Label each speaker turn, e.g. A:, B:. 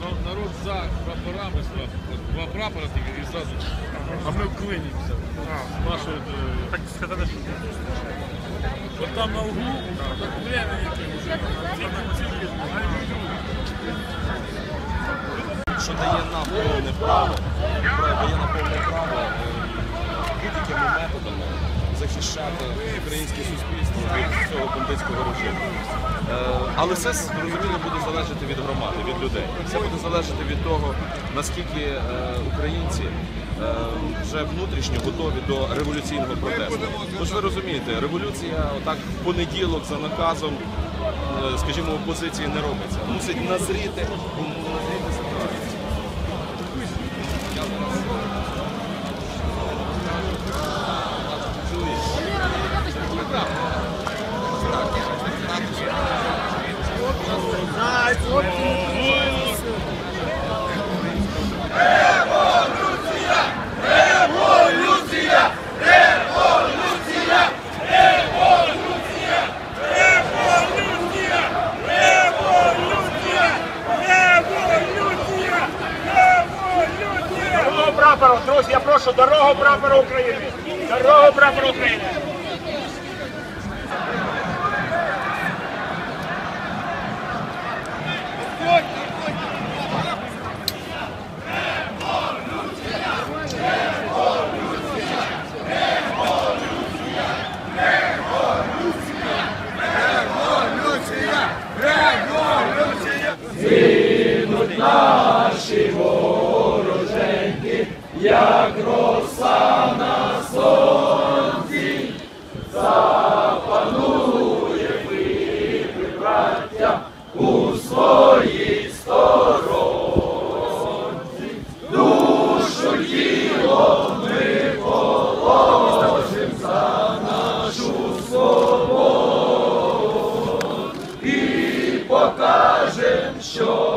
A: Ну, народ за
B: прапорами
A: сразу.
B: Два прапора
A: тільки і сразу. А ми вклинимося. Нашою, е, Так сказали, що От там на углу, так время вже.
B: що дає нам повне право е, будь-якими методами захищати українське суспільство від цього бандитського режиму. Е, Але все зрозуміло буде залежати від громади, від людей. Все буде залежати від того, наскільки е, українці е, вже внутрішньо готові до революційного протесту. Тож ви розумієте, революція отак в понеділок за наказом, скажімо, опозиції не робиться. Мусить назріти, назріти ситуація. Дорогу прапору,
A: друзі, я прошу, дорогу прапору України! Дорогу прапору України! як роса на сонці, запанує ви, браття, у своїй сторонці, душу тіло ми положим за нашу свободу і покажем, що.